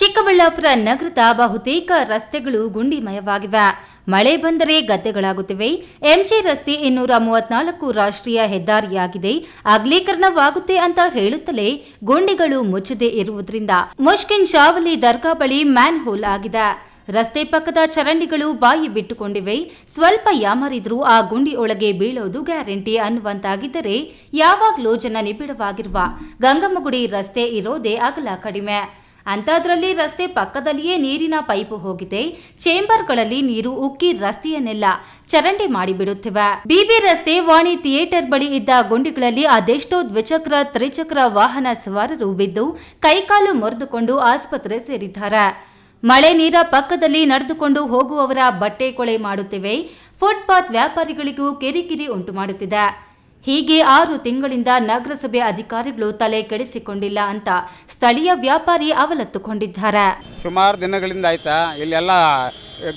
ಚಿಕ್ಕಬಳ್ಳಾಪುರ ನಗರದ ಬಹುತೇಕ ರಸ್ತೆಗಳು ಗುಂಡಿಮಯವಾಗಿವೆ. ಮಳೆ ಬಂದರೆ ಗದ್ದೆಗಳಾಗುತ್ತಿವೆ. ಎಂಜೆ ರಸ್ತೆ ಇನ್ನೂರ ಮೂವತ್ನಾಲ್ಕು ರಾಷ್ಟ್ರೀಯ ಹೆದ್ದಾರಿಯಾಗಿದೆ. ಅಗಲೀಕರಣವಾಗುತ್ತೆ ಅಂತ ಹೇಳುತ್ತಲೇ ಗುಂಡಿಗಳು ಮುಚ್ಚದೆ ಇರುವುದರಿಂದ. ಮುಷ್ಕಿನ್ ಶಾವಲಿ ದರ್ಗಾ ಬಳಿ ಮ್ಯಾನ್ ಹೋಲ್ ಆಗಿದೆ. ರಸ್ತೆ ಪಕ್ಕದ ಚರಂಡಿಗಳು ಬಾಯಿ ಬಿಟ್ಟುಕೊಂಡಿವೆ. ಸ್ವಲ್ಪ ಯಾಮರಿದ್ರೂ ಆ ಗುಂಡಿ ಒಳಗೆ ಬೀಳೋದು ಗ್ಯಾರಂಟಿ ಅನ್ನುವಂತಾಗಿದ್ದರೆ ಯಾವಾಗಲೂ ಜನ ನಿಬಿಡವಾಗಿರುವ. ಗಂಗಮ್ಮಗುಡಿ ರಸ್ತೆ ಇರೋದೇ ಅಗಲ ಕಡಿಮೆ. ಅಂಥದ್ರಲ್ಲಿ ರಸ್ತೆ ಪಕ್ಕದಲ್ಲಿಯೇ ನೀರಿನ ಪೈಪು ಹೋಗಿದೆ. ಚೇಂಬರ್ಗಳಲ್ಲಿ ನೀರು ಉಕ್ಕಿ ರಸ್ತೆಯನ್ನೆಲ್ಲ ಚರಂಡಿ ಮಾಡಿಬಿಡುತ್ತಿವೆ. ಬಿಬಿ ರಸ್ತೆ ವಾಣಿ ಥಿಯೇಟರ್ ಬಳಿ ಇದ್ದ ಗುಂಡಿಗಳಲ್ಲಿ ಅದೆಷ್ಟೋ ದ್ವಿಚಕ್ರ, ತ್ರಿಚಕ್ರ ವಾಹನ ಸವಾರರು ಬಿದ್ದು ಕೈಕಾಲು ಮುರಿದುಕೊಂಡು ಆಸ್ಪತ್ರೆ ಸೇರಿದ್ದಾರೆ. ಮಳೆ ನೀರ ಪಕ್ಕದಲ್ಲಿ ನಡೆದುಕೊಂಡು ಹೋಗುವವರ ಬಟ್ಟೆ ಕೊಳೆ ಮಾಡುತ್ತಿವೆ. ಫುಟ್ಪಾತ್ ವ್ಯಾಪಾರಿಗಳಿಗೂ ಕಿರಿಕಿರಿ ಉಂಟು ಮಾಡುತ್ತಿದೆ. ಹೀಗೆ ಆರು ತಿಂಗಳಿಂದ ನಗರಸಭೆ ಅಧಿಕಾರಿಗಳು ತಲೆ ಕೆಡಿಸಿಕೊಂಡಿಲ್ಲ ಅಂತ ಸ್ಥಳೀಯ ವ್ಯಾಪಾರಿ ಅವಲತ್ತುಕೊಂಡಿದ್ದಾರೆ. ಸುಮಾರು ದಿನಗಳಿಂದ ಆಯ್ತಾ, ಇಲ್ಲೆಲ್ಲ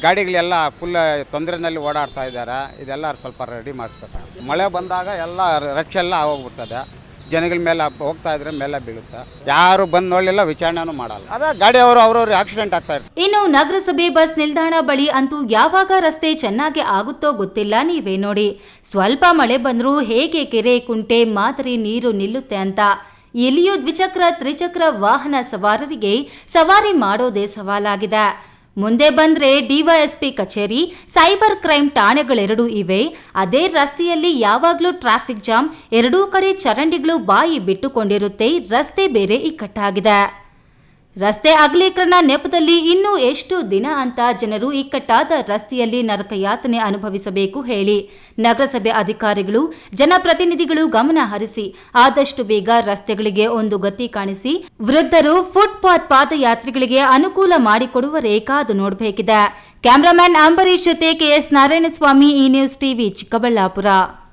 ಗಾಡಿಗಳೆಲ್ಲ ಫುಲ್ ತೊಂದರೆನಲ್ಲಿ ಓಡಾಡ್ತಾ ಇದ್ದಾರೆ, ಇದೆಲ್ಲ ಸ್ವಲ್ಪ ರೆಡಿ ಮಾಡಿಸ್ಬೇಕು? ಮಳೆ ಬಂದಾಗ ಎಲ್ಲ ರಕ್ಷೆ ಎಲ್ಲ ಆಗೋಗ್ಬಿಡ್ತದೆ. ಜನಗಳ ಮೇಲೆ ಹೋಗ್ತಾ ಇದ್ರೆ ಮೇಲೆ ಬೀಳುತ್ತೆ? ಯಾರು ಬಂದು ನೋಡಲಿಲ್ಲ, ವಿಚಾರಣೆನೂ ಮಾಡಲ್ಲ. ಗಾಡಿ ಗಾಡಿಯವರು ಅವ್ರವ್ರು ಆಕ್ಸಿಡೆಂಟ್ ಆಗ್ತಾ ಇರ್ತಾರೆ ಇನ್ನು ನಗರಸಭೆ ಬಸ್ ನಿಲ್ದಾಣ ಬಳಿ ಅಂತೂ ಯಾವಾಗ ರಸ್ತೆ ಚೆನ್ನಾಗಿ ಆಗುತ್ತೋ ಗೊತ್ತಿಲ್ಲ, ನೀವೇ ನೋಡಿ. ಸ್ವಲ್ಪ ಮಳೆ ಬಂದರೂ ಹೇಗೆ ಕೆರೆ, ಕುಂಟೆ, ಮಾದರಿ ನೀರು ನಿಲ್ಲುತ್ತೆ ಅಂತ. ಎಲ್ಲಿಯೂ ದ್ವಿಚಕ್ರ, ತ್ರಿಚಕ್ರ ವಾಹನ ಸವಾರರಿಗೆ ಸವಾರಿ ಮಾಡೋದೇ ಸವಾಲಾಗಿದೆ. ಮುಂದೆ ಬಂದ್ರೆ ಡಿವೈಎಸ್ಪಿ ಕಚೇರಿ, ಸೈಬರ್ ಕ್ರೈಮ್ ಠಾಣೆಗಳೆರಡೂ ಇವೆ. ಅದೇ ರಸ್ತೆಯಲ್ಲಿ ಯಾವಾಗಲೂ ಟ್ರಾಫಿಕ್ ಜಾಮ್, ಎರಡೂ ಕಡೆ ಚರಂಡಿಗಳು ಬಾಯಿ ಬಿಟ್ಟುಕೊಂಡಿರುತ್ತೆ, ರಸ್ತೆ ಬೇರೆ ಇಕ್ಕಟ್ಟಾಗಿದೆ. ರಸ್ತೆ ಅಗಲೀಕರಣ ನೆಪದಲ್ಲಿ ಇನ್ನೂ ಎಷ್ಟು ದಿನ ಅಂತ ಜನರು ಇಕ್ಕಟ್ಟಾದ ರಸ್ತೆಯಲ್ಲಿ ನರಕಯಾತನೆ ಅನುಭವಿಸಬೇಕು ಹೇಳಿ ನಗರಸಭೆ ಅಧಿಕಾರಿಗಳು, ಜನಪ್ರತಿನಿಧಿಗಳು ಗಮನ ಹರಿಸಿ, ಆದಷ್ಟು ಬೇಗ ರಸ್ತೆಗಳಿಗೆ ಒಂದು ಗತಿ ಕಾಣಿಸಿ ವೃದ್ಧರು ಫುಟ್ಪಾತ್ ಪಾದಯಾತ್ರಿಗಳಿಗೆ ಅನುಕೂಲ ಮಾಡಿಕೊಡುವ ರೇಖಾದು ನೋಡಬೇಕಿದೆ. ಕ್ಯಾಮರಾಮ್ಯಾನ್ ಅಂಬರೀಶ್ ಜೊತೆ ಕೆಎಸ್ ನಾರಾಯಣಸ್ವಾಮಿ, ಈ ನ್ಯೂಸ್ ಟಿವಿ ಚಿಕ್ಕಬಳ್ಳಾಪುರ.